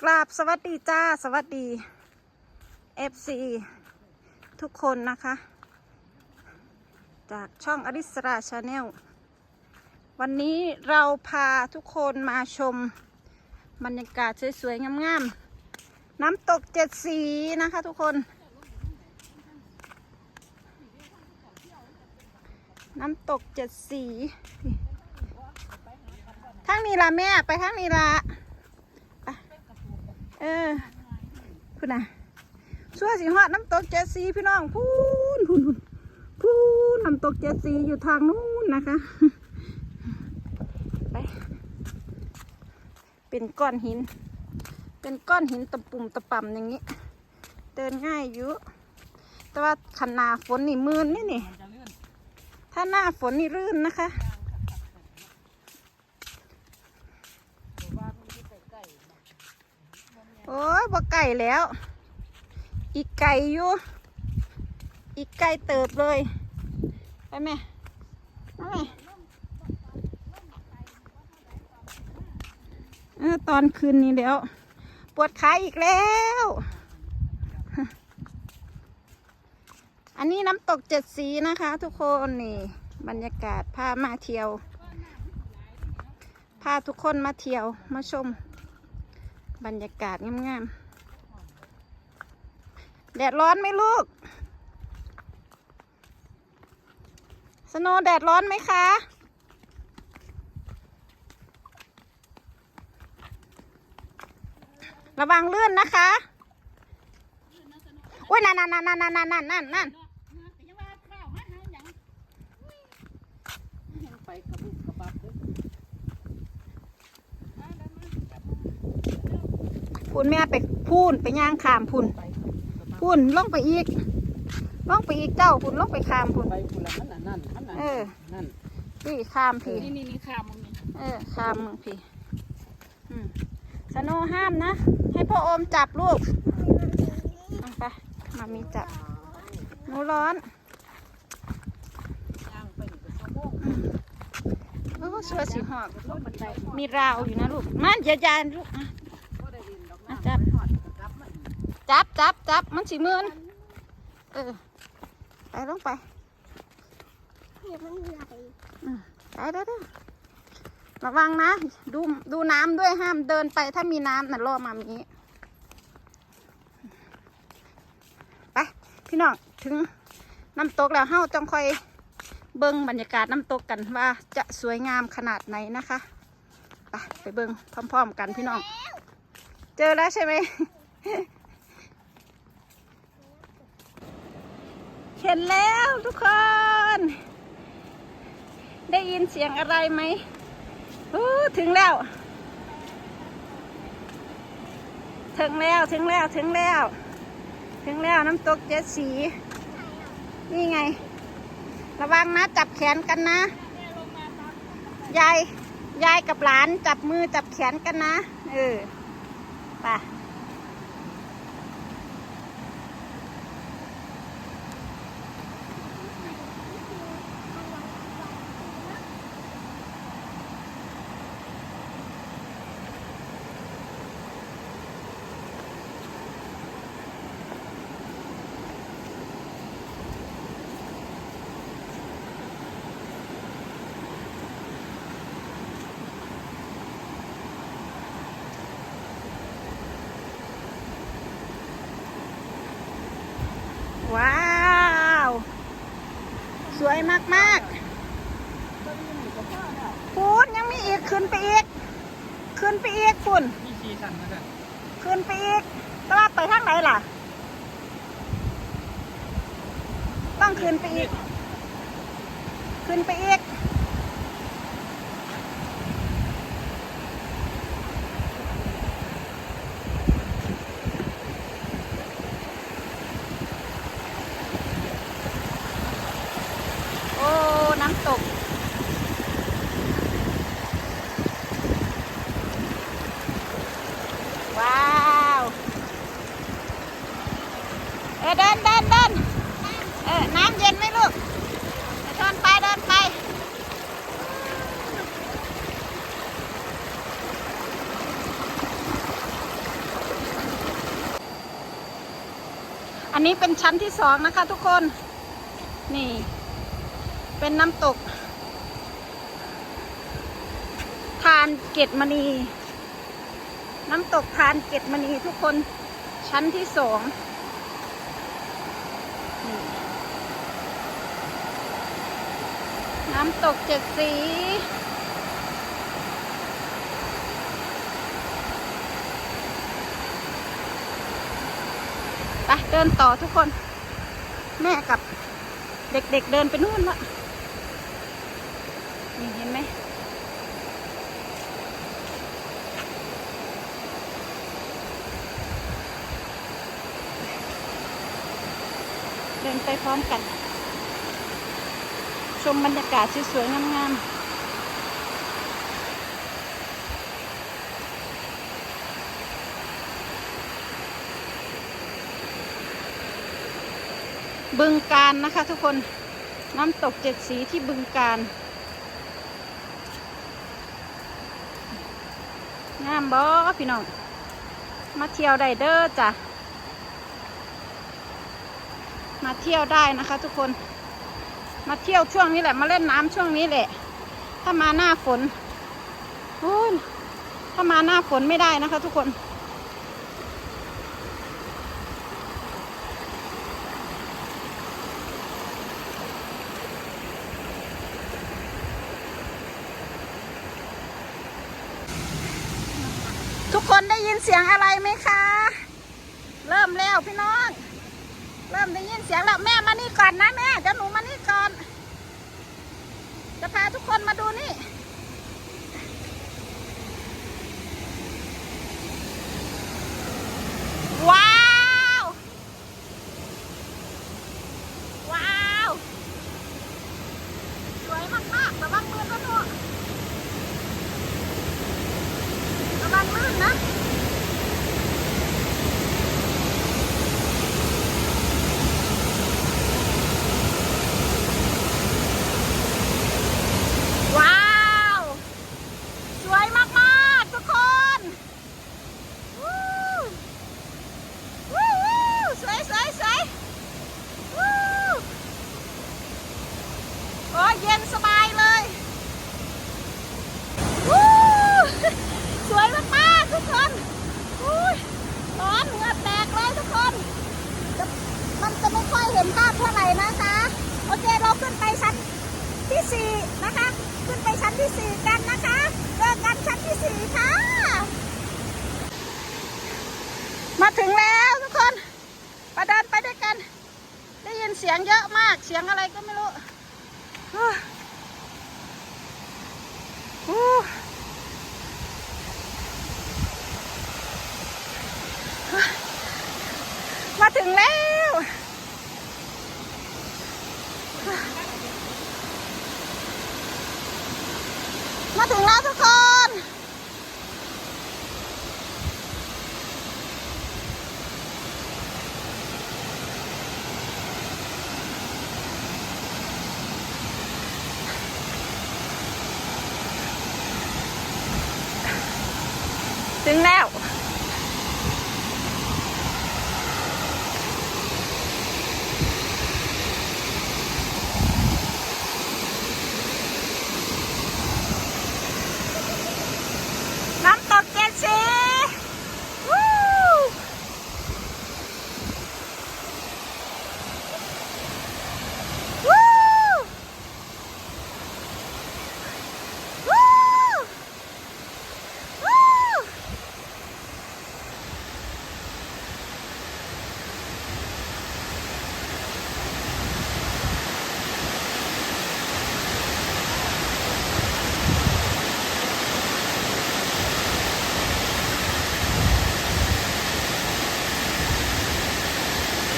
กราบสวัสดีจ้า สวัสดี FC ทุกคนนะคะ จากช่องอริสราชาแนลวันนี้เราพาทุกคนมาชมบรรยากาศสวยๆ งามๆ น้ำตกเจ็ดสีนะคะทุกคน น้ำตกเจ็ดสี ทางนี้ละแม่ ไปทางนี้ละไปเออ คุณน่ะชั่วสิฮอดน้ำตกเจสีพี่น้องพูนพูนพูนพูนน้ำตกเจสีอยู่ทางนู้นนะคะ ไป เป็นก้อนหิน เป็นก้อนหินตะปุ่มตะป่ำอย่างนี้ เดินง่ายอยู่ แต่ว่าขนาฝนนี่มืนนี่นี่ ถ้าหน้าฝนนี่รื่นนะคะ โอ้ยบ่ไก่แล้ว อีกไก่อยู่ อีกไก่เติบเลย ไปแม่มาแม่เออตอนคืนนี้แล้ว ปวดขาอีกแล้ว อันนี้น้ำตกเจ็ดสีนะคะ ทุกคนนี่ บรรยากาศพามาเที่ยวพาทุกคนมาเที่ยวมาชม บรรยากาศงามๆ แดดร้อนไหมลูก สโนแดดร้อนไหมคะ ระวังเลื่อนนะคะอุ้ยนั่นนั่นนั่นนั่นนั่นนั่นนั่นนั่น ไปกระบุกกระบับเด้อ พูนแม่ไปพูนไปย่างขามพูนไปกระบับพูนลงไปอีกลงไปอีกเจ้าพูนลงไปขามพูนไปพุ่นละนั่นน่ะนั่นนั่นน่ะเออนั่นพี่ขามพี่นี่นี่นี่ข้ามมึงนี่เออขามมึงพี่อืมสโนว์ห้ามนะ ให้พ่อโอมจับลูกเอาไปมามีจับหนูร้อนย่างไปอีกเป็นชั่วโมงโอ้ชัวร์สีหอกลงบันไดมีราวอยู่นะลูกมันอย่าจานลูกอะ จับจับจับมันสีมืนเออไปลงไปอย่ามันไหลได้ได้ได้ระวังนะ ดูดูน้ำด้วยห้ามเดินไปถ้ามีน้ำน่ะรอมามีไปพี่น้องถึงน้ำตกแล้วเฮาต้องคอยเบิ่งบรรยากาศน้ำตกกันว่าจะสวยงามขนาดไหนนะคะไปไปเบิ่งพร้อม ๆ กันพี่น้อง เจอแล้วใช่ไหม เห็นแล้วทุกคน ได้ยินเสียงอะไรไหมถึงแล้ว ถึงแล้วถึงแล้วถึงแล้ว ถึงแล้วน้ำตกเจ็ดสี นี่ไง ระวังนะจับแขนกันนะ ยาย ยายกับหลานจับมือจับแขนกันนะ เออ ไป ว้าว สวยมากๆพูนยังมีอีกขึ้นไปอีก ขึ้นไปอีกคุณมีชีสันนะจ๊ะขึ้นไปอีกตลาดไปทางไหนล่ะ ต้องขึ้นไปอีก ขึ้นไปอีก โอ้ น้ำตก ว้าว เออเดินเดินเดินเออ น้ำเย็นไหมลูกเดินไปเดินไป อันนี้เป็นชั้นที่สองนะคะทุกคน นี่ เป็นน้ำตก ทานเกตมณี น้ำตกทานเกตมณีทุกคน ชั้นที่สองน้ำตกเจ็ดสี ไปเดินต่อทุกคน แม่กับเด็กๆเเดินไปนู่นละนี่เห็นไหมเดินไปพร้อมกัน ชมบรรยากาศสวยๆงามๆ บึงการนะคะทุกคนน้ำตกเจ็ดสีที่บึงการงามบอพี่น้อง มาเที่ยวได้เด้อจ้ะ มาเที่ยวได้นะคะ ทุกคน มาเที่ยวช่วงนี้แหละ มาเล่นน้ำช่วงนี้แหละ ถ้ามาหน้าฝนโอ้ยถ้ามาหน้าฝนไม่ได้นะคะ ทุกคน ทุกคนได้ยิน เสียงอะไรไหมคะ เริ่มแล้วพี่น้อง เริ่มได้ยินเสียงแล้วแม่มานี่ก่อนนะแม่เดี๋ยวหนูมานี่ก่อน จะพาทุกคนมาดูนี่ ว้าว ว้าว สวยมากๆระวังมือนะหนูระวังลื่นนะ ว้าว สวยมากๆทุกคนวู้วู้วู้สวยสวยสวยวู้โอ้ยเย็นสบายเลยวู้สวยมากๆทุกคนอุ้ยร้อนเหงื่อแตกเลยทุกคนจะมันจะไม่ค่อยเห็นภาพเท่าไหร่นะคะ โอเคเราขึ้นไปชั้น ที่สี่นะคะ ขึ้นไปชั้นที่สี่กันนะคะเจอกันชั้นที่สี่ค่ะ มาถึงแล้วทุกคนมาเดินไปด้วยกัน ได้ยิน เสียงเยอะมาก เสียงอะไรก็ไม่รู้ฮู้ฮู้มาถึงแล้ว มาถึงแล้วทุกคน ถึงแล้ว น้ำตกเจ็ดสีวู้วู้วู้วู้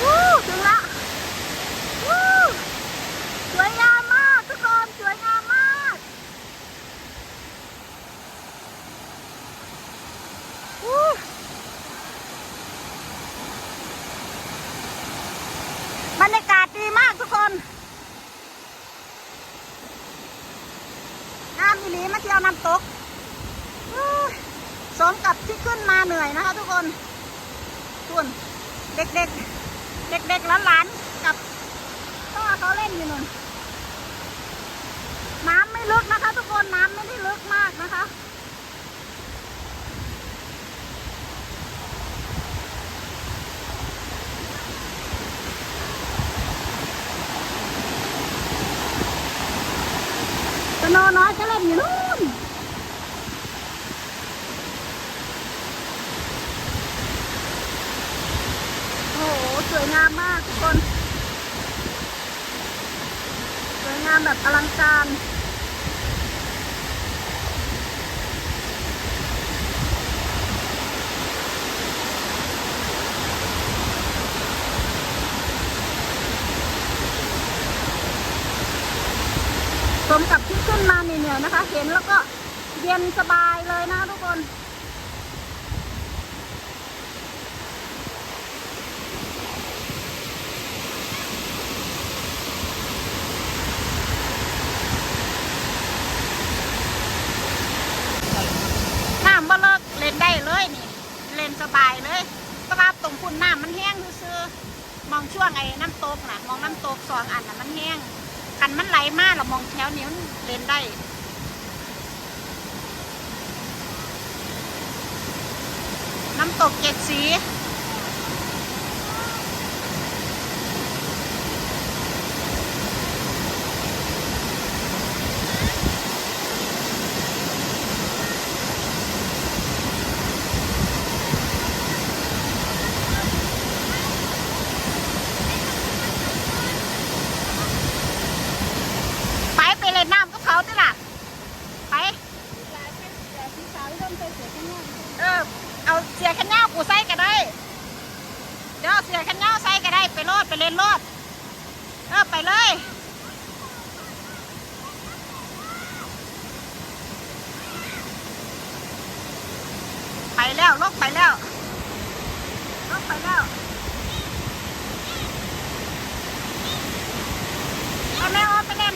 วู้ถึงละวู้สวยงามมากทุกคน สวยงามมากวู้บรรยากาศดีมากทุกคน งามอีหลีมาเที่ยวน้ำตกวู้ส มกับที่ขึ้นมาเหนื่อยนะคะ ทุกคนทุนเด็กๆ เด็กๆหลานกับก็เขาเล่นอยู่นู่นน้ำไม่ลึกนะคะ ทุกคนน้ำไม่ได้ลึกมากนะคะโนน้อยก็เล่นอยู่นู่น โอ้โห ส วยงามมากทุกคน สวยงามแบบอลังการสมกับที่ขึ้นมาเหนื่อยๆนะคะ เห็นแล้วก็เย็นสบายเลยนะคะทุกคนำบ่เลิกเล่นได้เลยนี่ เล่นสบายเลยแต่ว่าตรงคุณน้ำมันแห้งซื่อมองช่วงไอ้น้ำตกนะมองน้ำตกสองอันน่ะมันแห้งกันมันไหลมากเรามองแถวนี้มันเล่นได้น้ำตกเจ็ดสี ไปไปเล่นน้ำกับเขาดิล่ะ ไป เอ เอาเสียแขนยาวกูใส่ก็ได้ เดี๋ยวเสียแขนยาวใส่ก็ได้ ไปโลดไปเล่นโลด เออ ไปเลย ไปแล้วลกไปแล้วลกไปแล้วไปแม่ออไปเล่น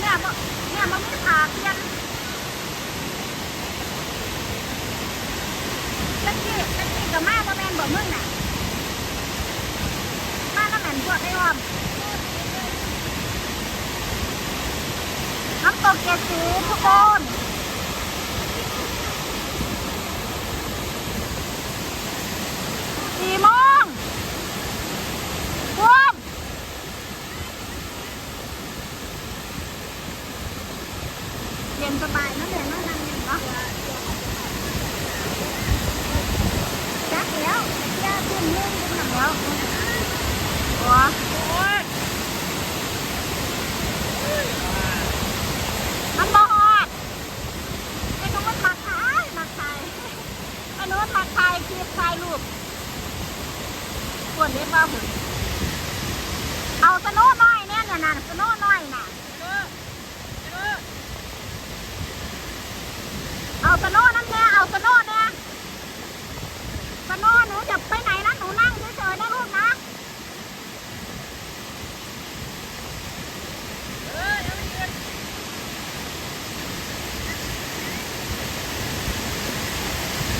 เนี่ยมันเนี่ยมันไม่ผ่าเพียนตะกี้ตะกี้กับ มึงน่ะมาแล้วแม่นพวกไอ้ออมน้ำตกเกสีทุกคนสี่โมงรวมเย็นสบายนะเดี๋ยวนั่งนั่งเย็นเนาะจัก แล้วย่าขึ้นเรื่องขึ้นหนังแล้วโอ้มันบ่ฮอดไอ้นู้นมันมักถ่ายมักถ่ายไอ้นู้นมักถ่ายคลิปถ่ายรูปควรเรียกว่าหุ่นเอาสโน่น้อยเนี่ยเนี่ยนะสโน่น้อยน่ะเอาสโน่นั่นแน่เอาสโน่เนี่ยสโน่หนูจะไปไหนนะหนูนั่งเฉยๆนะลูกนะ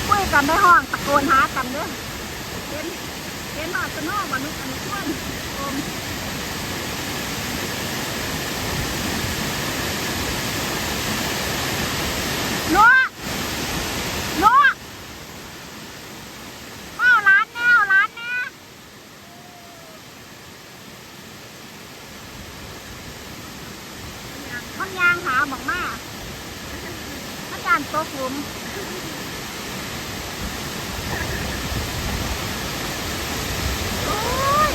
คุยกั นได้ห้องตะโกนหากันเด้อเห็นเห็นว่าสโน่บ่นุกอันนี้ชวนโอมนัว นัวเอาร้านแนวร้านแน่มันยางหาบอกมามันยานตกหลุมโอ้ย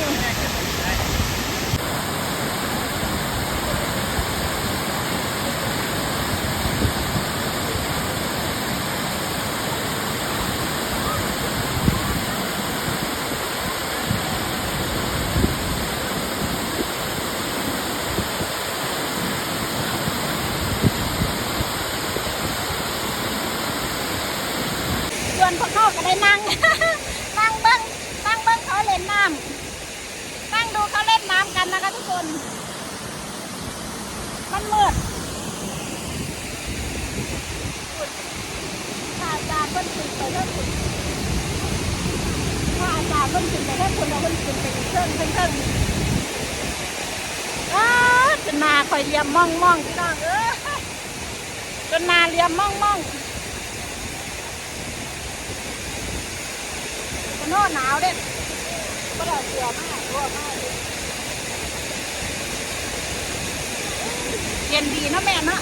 ส่วนพวกเขาก็ได้นั่ง นั่งเบิ้งนั่งเบิ้งเขาเล่นน้ำนั่งดูเขาเล่นน้ำกันนะคะทุกคน มันมืด ตาตาคนสุดไปเท่าสุดถ้าอาจารย์เพิ่นขึ้นไปแค่คนเราเพิ่นขึ้นไปเครื่องเครื่องเครื่องอ้าจนนาคอยเลียมมองมองพี่น้องเอ้ยจนนาเลียมมองมองจะโน่หนาวเด็ดก็ได้เสียมากรัวมากเย็นดีนะแม่เนาะ